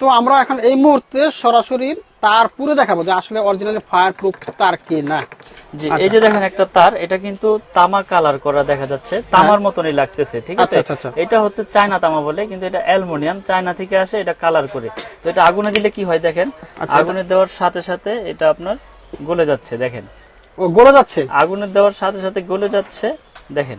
তো আমরা এখন এই মুহূর্তে সরাসরি তার পুরো দেখাবো যে আসলে অরিজিনালি ফায়ার প্রুফ তার কি না। জি এই যে দেখেন একটা তার এটা কিন্তু তামা কালার করা দেখা যাচ্ছে। তামার মতনই লাগতেছে ঠিক আছে? হ্যাঁ। আচ্ছা, আচ্ছা, আচ্ছা। এটা হচ্ছে চায়না তামা বলে কিন্তু এটা অ্যালুমিনিয়াম চায়না থেকে আসে এটা কালার করে। তো এটা আগুনে দিলে কি হয় দেখেন? আচ্ছা। আগুনে দেওয়ার সাথে সাথে এটা আপনার গলে যাচ্ছে দেখেন। ও গলে যাচ্ছে? আগুনে দেওয়ার সাথে সাথে গলে যাচ্ছে দেখেন,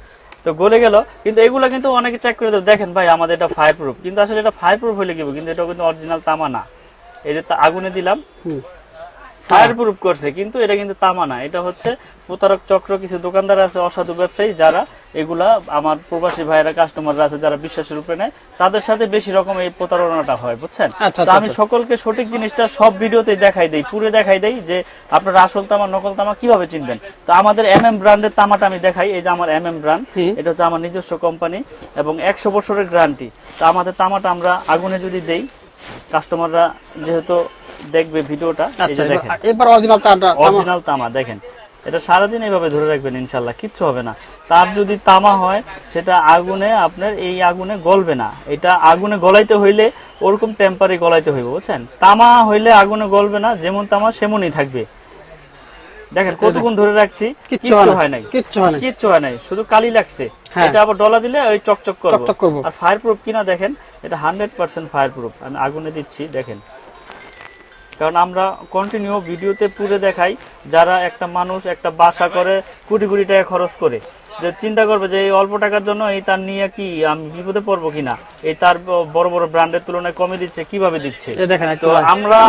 তো গলে গেল। কিন্তু এগুলো কিন্তু অনেকে চেক করে দেখেন ভাই, আমাদের এটা ফায়ার প্রুফ কিন্তু আসলে এটা ফায়ার প্রুফ হলে কি? কিন্তু এটা কিন্তু অরিজিনাল তামা না। এই যে আগুনে দিলাম। ফায়ার প্রুফ করছে কিন্তু এটা কিন্তু তামা না। এটা হচ্ছে প্রতারক চক্র কিছু দোকানদার আছে অসাধু ব্যবসায়ী যারা এগুলা আমার প্রবাসী ভাইয়েরা কাস্টমাররা আছে যারা বিশ্বাসের রূপে নেয় তাদের সাথে বেশি রকম এই প্রতারণাটা হয় বুঝছেন? আচ্ছা, তো আচ্ছা, আমি আচ্ছা। সকলকে সঠিক জিনিসটা সব ভিডিওতে দেখাই দেই পুরো দেখাই দেই যে আপনার আসল তামা নকল তামা কীভাবে চিনবেন? তো আমাদের এম এম ব্র্যান্ডের তামাটা আমি দেখাই এই যে আমার এম এম ব্র্যান্ড এটা হচ্ছে আমার নিজস্ব কোম্পানি এবং একশো বছরের গ্যারান্টি তো আমাদের তামাটা আমরা আগুনে যদি দেই কাস্টমাররা যেহেতু দেখবে ভিডিওটা এই আচ্ছা যে দেখেন। এবার- এবার অরিজিনাল তামা- অরিজিনাল তামা দেখেন। এটা সারাদিন এইভাবে ধরে রাখবেন ইনশাল্লাহ কিচ্ছু হবে না। তার যদি তামা হয় সেটা আগুনে আপনার এই আগুনে গলবে না। এটা আগুনে গলাইতে হইলে ওরকম টেম্পারে গলাইতে হইবে বুঝছেন? তামা হইলে আগুনে গলবে না যেমন তামা সেমনই থাকবে। দেখেন কতক্ষণ ধরে রাখছি কিচ্ছু হয় নাই কিচ্ছু হয় নাই। কিচ্ছু হয় নাই শুধু কালি লাগছে। হ্যাঁ। এটা আবার ডলা দিলে ওই চকচক করব। আর ফায়ার প্রুফ কিনা দেখেন এটা হান্ড্রেড পার্সেন্ট ফায়ার প্রুফ আমি আগুনে দিচ্ছি দেখেন। কারণ আমরা কন্টিনিউ ভিডিওতে পুরে দেখাই যারা একটা মানুষ একটা বাসা করে কোটি কোটি টাকা খরচ করে। যে চিন্তা করবে যে এই অল্প টাকার জন্য এই তার নিয়ে কি আমি বিপদে পড়ব কিনা? এই তার বড় বড় ব্র্যান্ডের তুলনায় কমে দিচ্ছে কীভাবে দিচ্ছে? তো আমরা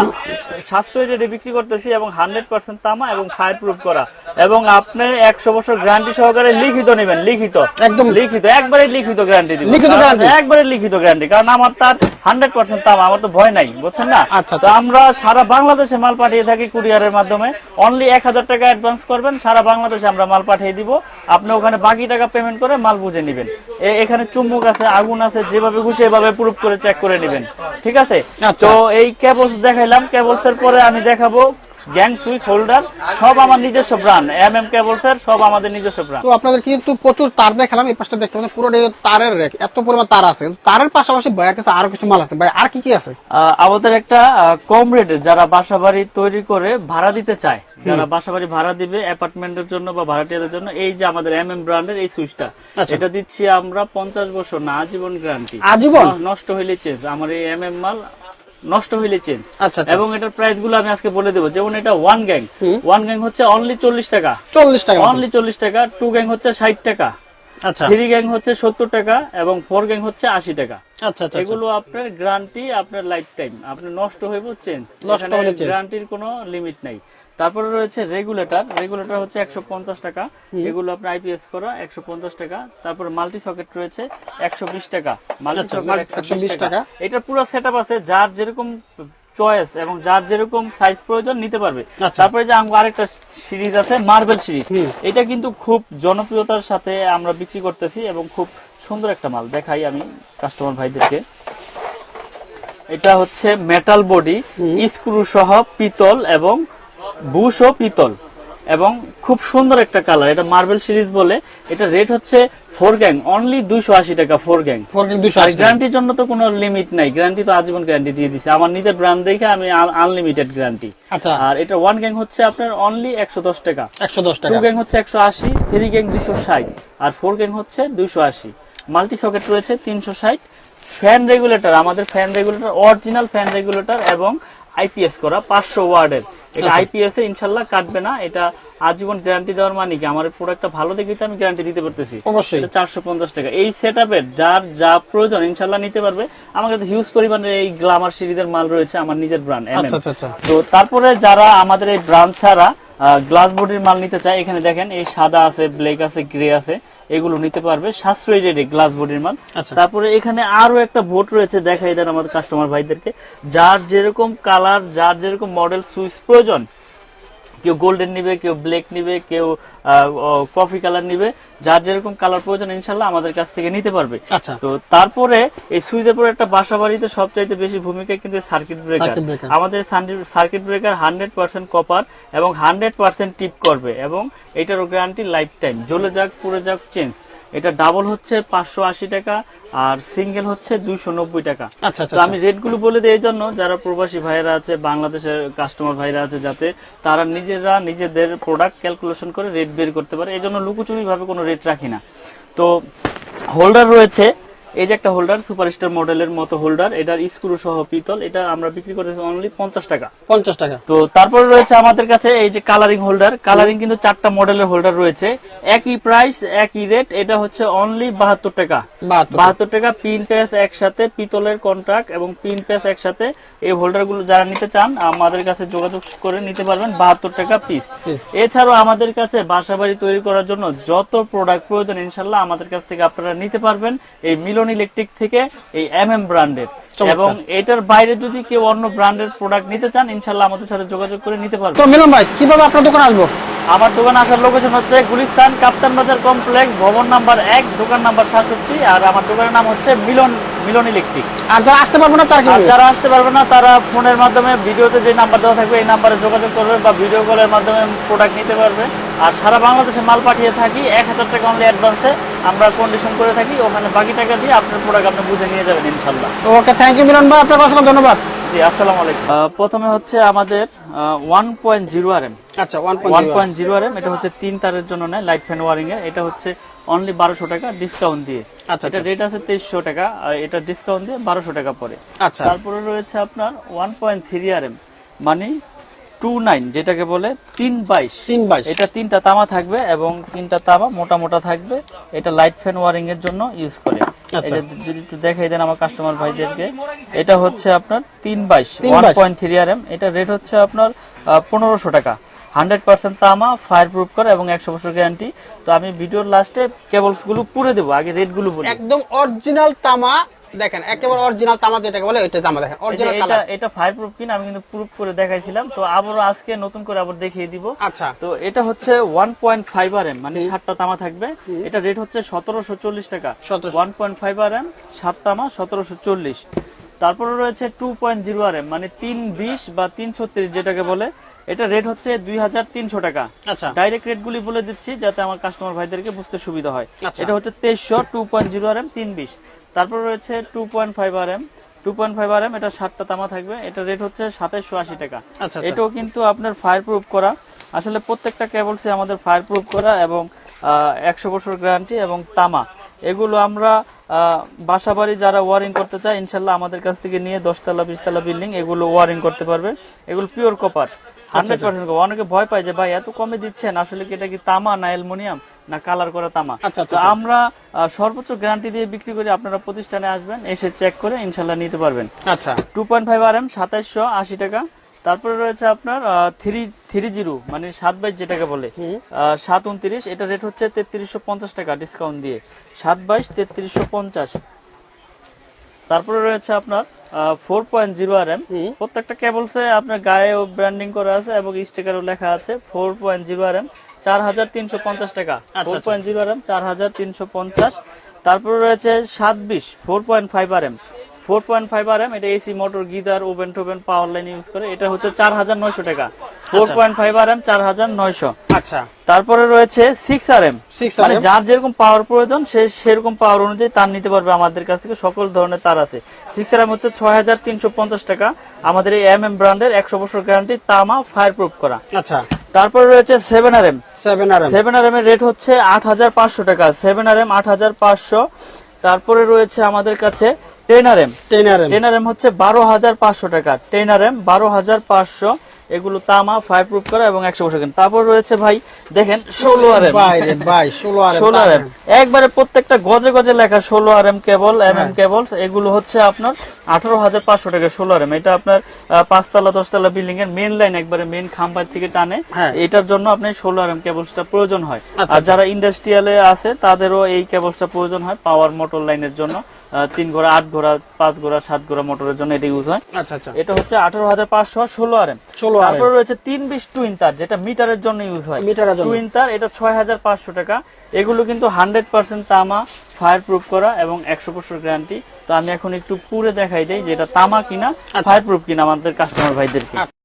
সাশ্রয়ী রেটে বিক্রি করতেছি এবং হান্ড্রেড পার্সেন্ট তামা এবং ফায়ার প্রুফ করা। এবং আপনি একশো বছর গ্যারান্টি সহকারে লিখিত নেবেন লিখিত। একদম। লিখিত একবারে লিখিত গ্যারান্টি দিব লিখিত কারণ একবারে লিখিত গ্যারান্টি কারণ আমার তার হান্ড্রেড পার্সেন্ট তামা আমার তো ভয় নাই বুঝছেন না? আচ্ছা, তো আমরা সারা বাংলাদেশে মাল পাঠিয়ে থাকি কুরিয়ারের মাধ্যমে। অনলি এক হাজার টাকা অ্যাডভান্স করবেন সারা বাংলাদেশে আমরা মাল পাঠিয়ে দিব। আপনি ওখানে বাকি টাকা পেমেন্ট করে মাল বুঝে নিবেন। এখানে চুম্বক আছে আগুন আছে যেভাবে খুশি এভাবে প্রুফ করে চেক করে নিবেন। ঠিক আছে? আচ্ছা। তো এই কেবলস দেখাইলাম। কেবলস এর পরে আমি দেখাবো গ্যাং সুইচ হোল্ডার সব আমার নিজস্ব ব্র্যান্ড। এম এম কেবলস এর সব আমাদের নিজস্ব ব্র্যান্ড। তো আপনাদের কিন্তু প্রচুর তার দেখালাম এই পাশটা দেখতে পাচ্ছেন পুরো তারের রেক এত পরিমাণ তার আছে। তারের পাশাপাশি ভাইয়ের কাছে আরও কিছু মাল আছে। ভাই আর কি কি আছে? আমাদের একটা আহ, কম রেটে যারা বাসা বাড়ি তৈরি করে ভাড়া দিতে চায় যারা বাসা বাড়ি ভাড়া দিবে অ্যাপার্টমেন্টের জন্য বা ভাড়াটিয়াদের জন্য এই যে আমাদের এম এম ব্র্যান্ডের এই সুইচটা আচ্ছা। এটা দিচ্ছি আমরা পঞ্চাশ বছর না আজীবন গ্যারান্টি আজীবন? নষ্ট হইলে চেঞ্জ আমার এই এম এম মাল নষ্ট হইলে চেঞ্জ আচ্ছা আচ্ছা। এবং এটার প্রাইসগুলো আমি আজকে বলে দেবো। যেমন এটা ওয়ান গ্যাং ওয়ান গ্যাং হচ্ছে অনলি চল্লিশ টাকা। চল্লিশ টাকা অনলি চল্লিশ টাকা। টু গ্যাং হচ্ছে ষাট টাকা। আচ্ছা। থ্রি গ্যাং হচ্ছে সত্তর টাকা এবং ফোর গ্যাং হচ্ছে আশি টাকা। আচ্ছা আচ্ছা আচ্ছা। এগুলো আপনার গ্যারান্টি আপনার লাইফ টাইম আপনার নষ্ট হইব চেঞ্জ গ্রান্টির কোনো লিমিট নাই। তারপরে রয়েছে রেগুলেটর। রেগুলেটর হচ্ছে একশো পঞ্চাশ টাকা। এগুলো আপনার আইপিএস করা একশো পঞ্চাশ টাকা। তারপরে মাল্টি সকেট রয়েছে একশো বিশ টাকা। মাল্টি আচ্ছা, সকেট একশো টাকা। এটা পুরো সেট আছে যার যেরকম চয়েস এবং যার যেরকম সাইজ প্রয়োজন নিতে পারবে। আচ্ছা। তারপরে যে আমার আরেকটা সিরিজ আছে মার্বেল সিরিজ এটা কিন্তু খুব জনপ্রিয়তার সাথে আমরা বিক্রি করতেছি এবং খুব সুন্দর একটা মাল। দেখাই আমি কাস্টমার ভাইদেরকে। এটা হচ্ছে মেটাল বডি স্ক্রু সহ পিতল এবং বুশ ও পিতল এবং খুব সুন্দর একটা কালার এটা মার্বেল সিরিজ বলে। এটা রেট হচ্ছে ফোর গ্যাং অনলি দুইশো আশি টাকা ফোর গ্যাং গ্যারান্টির জন্য তো কোনো লিমিট নাই। গ্যারান্টি তো আজীবন গ্যারান্টি দিয়ে দিছে। আমার নিজের ব্র্যান্ড দেখে আমি আনলিমিটেড গ্যারান্টি আচ্ছা। আর এটা ওয়ান গ্যাং হচ্ছে আপনার অনলি একশো দশ টাকা। একশো দশ টাকা। টু গ্যাং হচ্ছে একশো আশি থ্রি গ্যাং দুশো ষাট। আর ফোর গ্যাং হচ্ছে দুইশো আশি। মাল্টি সকেট রয়েছে তিনশো ষাট। ফ্যান রেগুলেটর আমাদের fan regulator original fan regulator এবং আইপিএস করা পাঁচশো ওয়ার্ডের। এটা আচ্ছা। আইপিএস এ ইনশাল্লাহ কাটবে না এটা আজীবন গ্যারান্টি দেওয়ার মানে কি? আমার প্রোডাক্টটা ভালো দেখে তো আমি গ্যারান্টি দিতে পারতেছি। অবশ্যই। চারশো পঞ্চাশ টাকা। এই সেট যার যা প্রয়োজন ইনশাল্লাহ নিতে পারবে। আমার কাছে হিউজ পরিমাণের এই গ্লামার সিরিজের মাল রয়েছে আমার নিজের ব্র্যান্ড আচ্ছা আচ্ছা আচ্ছা। তো তারপরে যারা আমাদের এই ব্র্যান্ড ছাড়া গ্লাস বোর্ডের মাল নিতে চাই এখানে দেখেন এই সাদা আছে ব্ল্যাক আছে গ্রে আছে এগুলো নিতে পারবে। সাশ্রয়ী রেটে গ্লাস বডির মাল। আচ্ছা। তারপরে এখানে আরও একটা বোর্ড রয়েছে দেখাই দেন আমাদের কাস্টমার ভাইদেরকে। যার যেরকম কালার যার যেরকম মডেল সুইচ প্রয়োজন কেউ গোল্ডেন নিবে কেউ ব্ল্যাক নিবে কেউ কফি কালার নিবে। যার যেরকম কালার প্রয়োজন ইনশাল্লাহ আমাদের কাছ থেকে নিতে পারবে। আচ্ছা। তো তারপরে এই সুইচের পরে একটা বাসা বাড়িতে সবচাইতে বেশি ভূমিকা কিন্তু সার্কিট ব্রেকার আমাদের circuit breaker hundred percent copper এবং হান্ড্রেড পার্সেন্ট টিপ করবে এবং এটারও গ্যারান্টি লাইফ টাইম জ্বলে যাক পুড়ে যাক চেঞ্জ এটা ডাবল হচ্ছে পাঁচশো আশি টাকা আর সিঙ্গেল হচ্ছে দুইশো নব্বই টাকা। আচ্ছা আচ্ছা তো আমি রেটগুলো বলে দিই এই জন্য যারা প্রবাসী ভাইরা আছে বাংলাদেশের কাস্টমার ভাইরা আছে যাতে তারা নিজেরা নিজেদের প্রোডাক্ট ক্যালকুলেশন করে রেট বের করতে পারে। এই জন্য লুকোচুরি ভাবে কোনো রেট রাখি না। তো হোল্ডার রয়েছে এই যে একটা হোল্ডার সুপারস্টার মডেলের মতো হোল্ডার এটার স্ক্রু সহ পিতল এটা আমরা বিক্রি করেছি অনলি পঞ্চাশ টাকা। পঞ্চাশ টাকা। তো তারপরে রয়েছে আমাদের কাছে এই যে কালারিং হোল্ডার কালারিং কিন্তু চারটা মডেলের হোল্ডার রয়েছে। একই প্রাইস একই রেট এটা হচ্ছে অনলি বাহাত্তর টাকা। বাহাত্তর টাকা। পিন প্যাচ একসাথে পিতলের কন্ট্রাক্ট এবং পিন প্যাচ একসাথে এই হোল্ডারগুলো যারা নিতে চান আমাদের কাছে যোগাযোগ করে নিতে পারবেন বাহাত্তর টাকা পিস এছাড়াও আমাদের কাছে বাসা বাড়ি তৈরি করার জন্য যত প্রোডাক্ট প্রয়োজন ইনশাল্লাহ আমাদের কাছ থেকে আপনারা নিতে পারবেন। এই মিলন ইলেকট্রিক থেকে এই এম এম ব্র্যান্ডের এবং এটার বাইরে যদি কেউ অন্য ব্র্যান্ডের প্রোডাক্ট নিতে চান ইনশাল্লাহ আমাদের সাথে যোগাযোগ করে নিতে পারবেন তো মিলন ভাই কীভাবে আপনার দোকানে আসব? আমার দোকান আসার লোকেশন হচ্ছে গুলিস্তান কাপ্তান বাজার কমপ্লেক্স ভবন নাম্বার এক দোকান নাম্বার সাতষট্টি আর আমার দোকানের নাম হচ্ছে মিলন মিলন ইলেকট্রিক আর যারা আসতে পারব না তারা যারা আসতে পারবে না তারা ফোনের মাধ্যমে ভিডিওতে যে নাম্বার দেওয়া থাকবে এই নাম্বারে যোগাযোগ করবে বা ভিডিও কলের মাধ্যমে প্রোডাক্ট নিতে পারবে। আর সারা বাংলাদেশে মাল পাঠিয়ে থাকি এক হাজার টাকা অনলি অ্যাডভান্সে আমরা কন্ডিশন করে থাকি ওখানে বাকি টাকা দিয়ে আপনার প্রোডাক্ট আপনি বুঝে নিয়ে যাবেন ইনশাল্লাহ। ওকে থ্যাংক ইউ মিলন ভাই আপনাকে অসংখ্য ধন্যবাদ। জি আসসালামু আলাইকুম। প্রথমে হচ্ছে আমাদের one point zero R M আচ্ছা one point zero R M এটা হচ্ছে তিন তারের জন্য নেয় লাইট ফ্যান ওয়ারিং এর এটা হচ্ছে অনলি বারোশো টাকা ডিসকাউন্ট দিয়ে। আচ্ছা, এটা আচ্ছা। রেট আছে তেইশশো টাকা আর এটা ডিসকাউন্ট দিয়ে বারোশো টাকা পড়ে। আচ্ছা। তারপরে রয়েছে আপনার one point three R M মানে টু নাইন যেটাকে বলে তিন বাইশ। তিন বাইশ। এটা তিনটা তামা থাকবে এবং তিনটা তামা মোটা মোটা থাকবে। এটা লাইট ফ্যান ওয়ারিং এর জন্য ইউজ করে। আচ্ছা। যে যদি একটু দেখাই দেন আমার কাস্টমার ভাইদেরকে। এটা হচ্ছে আপনার তিন বাইশ one point three R M এটা রেট হচ্ছে আপনার পনেরোশো টাকা। হান্ড্রেড পার্সেন্ট তামা ফায়ার প্রুফ করে এবং একশো বছর গ্যারান্টি তো আমি ভিডিওর লাস্টে কেবলসগুলো পুরে দেবো আগে রেটগুলো বলি। একদম অরিজিনাল তামা দেখেন একেবারে অরিজিনাল তামা যেটাকে বলে ওইটা তামা দেখেন অরিজিনাল এটা কালার এটা ফায়ার প্রুফ কিনা আমি কিন্তু প্রুফ করে দেখাইছিলাম। তো আবারও আজকে নতুন করে আবার দেখিয়ে দিব। আচ্ছা। তো এটা হচ্ছে one point five R M মানে সাতটা তামা থাকবে। এটা রেট হচ্ছে সতেরোশো চল্লিশ টাকা। 1700 one point five R M সাত তামা সতেরোশো চল্লিশ। তারপরে রয়েছে two point zero R M মানে তিন বিশ বা তিন ছত্রিশ যেটাকে বলে। এটা রেট হচ্ছে দুই হাজার তিনশো টাকা। আচ্ছা। ডাইরেক্ট রেট গুলি বলে দিচ্ছি যাতে আমার কাস্টমার ভাইদেরকে বুঝতে সুবিধা হয়। আচ্ছা। এটা হচ্ছে তেইশশো two point zero R M তিন বিশ। তারপর রয়েছে two point five R M two point five R M এটা সাতটা তামা থাকবে। এটা রেট হচ্ছে সাতাইশশো আশি টাকা। আচ্ছা আচ্ছা। এটাও কিন্তু আপনার ফায়ার প্রুফ করা। আসলে প্রত্যেকটা কেবলসে আমাদের ফায়ার প্রুফ করা এবং একশো বছর গ্যারান্টি এবং তামা। এগুলো আমরা বাসা বাড়ি যারা ওয়ারিং করতে চায় ইনশাল্লাহ আমাদের কাছ থেকে নিয়ে দশতলা বিশতলা বিল্ডিং এগুলো ওয়ারিং করতে পারবে। এগুলো পিওর কপার হান্ড্রেড পার্সেন্ট অনেকে ভয় পায় যে ভাই এত কমে দিচ্ছেন আসলে কি এটা কি তামা না অ্যালুমিনিয়াম? না কালার করা তামা। আচ্ছা, আচ্ছা, তো আচ্ছা। আমরা সর্বোচ্চ গ্যারান্টি দিয়ে বিক্রি করি আপনারা প্রতিষ্ঠানে আসবেন এসে চেক করে ইনশাল্লাহ নিতে পারবেন। আচ্ছা। Two point five R M সাতাইশশো আশি টাকা। তারপরে রয়েছে আপনার থ্রি থ্রি জিরো মানে সাত বাইশ যেটাকে বলে সাত উনত্রিশ এটা রেট হচ্ছে তেত্রিশশো পঞ্চাশ টাকা ডিসকাউন্ট দিয়ে। সাত বাইশ তেত্রিশশো পঞ্চাশ। তারপরে রয়েছে আপনার four point zero R M. প্রত্যেকটা কেবলসে আপনার গায়ে ব্র্যান্ডিং করা আছে এবং স্টিকারও লেখা আছে। Four point zero R M চার হাজার তিনশো পঞ্চাশ টাকা। আচ্ছা, ফোর আচ্ছা। পয়েন্ট জিরো আর এম চার হাজার তিনশো পঞ্চাশ। তারপরে রয়েছে সাত বিশ four point five R M. Four point five R M এটা এসি মোটর গিজার ওভেন টোভেন পাওয়ার লাইন ইউজ করে। এটা হচ্ছে চার হাজার নয়শো টাকা। Four point five R M চার হাজার নয়শো। আচ্ছা। তারপরে রয়েছে সিক্স আর এম মানে যার যেরকম পাওয়ার প্রয়োজন সে সেরকম পাওয়ার অনুযায়ী তার নিতে পারবে আমাদের কাছ থেকে সকল ধরনের তার আছে। সিক্স আর এম হচ্ছে ছয় হাজার তিনশো পঞ্চাশ টাকা। আমাদের এই এম এম ব্র্যান্ডের একশো বছর গ্যারান্টি তামা ফায়ার প্রুফ করা। আচ্ছা। তারপরে রয়েছে seven R M seven R M seven R M এর রেট হচ্ছে আট হাজার পাঁচশো টাকা। সেভেন আর এম আট হাজার পাঁচশো। তারপরে রয়েছে আমাদের কাছে ten R M ten R M ten R হচ্ছে বারো হাজার পাঁচশো টাকা। টেন আর এম বারো হাজার পাঁচশো। এগুলো তামা ফায়ার প্রুফ করা এবং একশো বছর। তারপর রয়েছে ভাই দেখেন ষোলো আর এম। ষোলো আর এম একবারে প্রত্যেকটা গজে গজে লেখা ষোলো আর এম কেবল এম হ্যাঁ। এম কেবল এগুলো হচ্ছে আপনার আঠারো হাজার পাঁচশো টাকা ষোলো আর এম। এটা আপনার পাঁচতলা দশতলা বিল্ডিং এর মেন লাইন একবারে মেন খাম্বার থেকে টানে। হ্যাঁ। এটার জন্য আপনার ষোলো আর এম কেবলসটা প্রয়োজন হয়। আচ্ছা, আর যারা ইন্ডাস্ট্রিয়ালে আছে তাদেরও এই কেবলসটা প্রয়োজন হয় পাওয়ার মোটর লাইনের জন্য। তিন ঘোড়া আট ঘোড়া পাঁচ ঘোড়া সাত ঘোড়া মোটরের জন্য এটা ইউজ হয়। আচ্ছা আচ্ছা। এটা হচ্ছে আঠারো হাজার পাঁচশো ষোলো আর এম 16 তারপরে রয়েছে তিন বিশ টুইন তার যেটা মিটারের জন্য ইউজ হয়। মিটারের জন্য। টুইন তার এটা ছয় হাজার পাঁচশো টাকা। এগুলো কিন্তু হান্ড্রেড পার্সেন্ট তামা ফায়ার প্রুফ করা এবং একশো বছর গ্যারান্টি তো আমি এখন একটু পুরে দেখাই দিই যে এটা তামা কিনা আচ্ছা। ফায়ার প্রুফ কিনা আমাদের কাস্টমার ভাইদেরকে।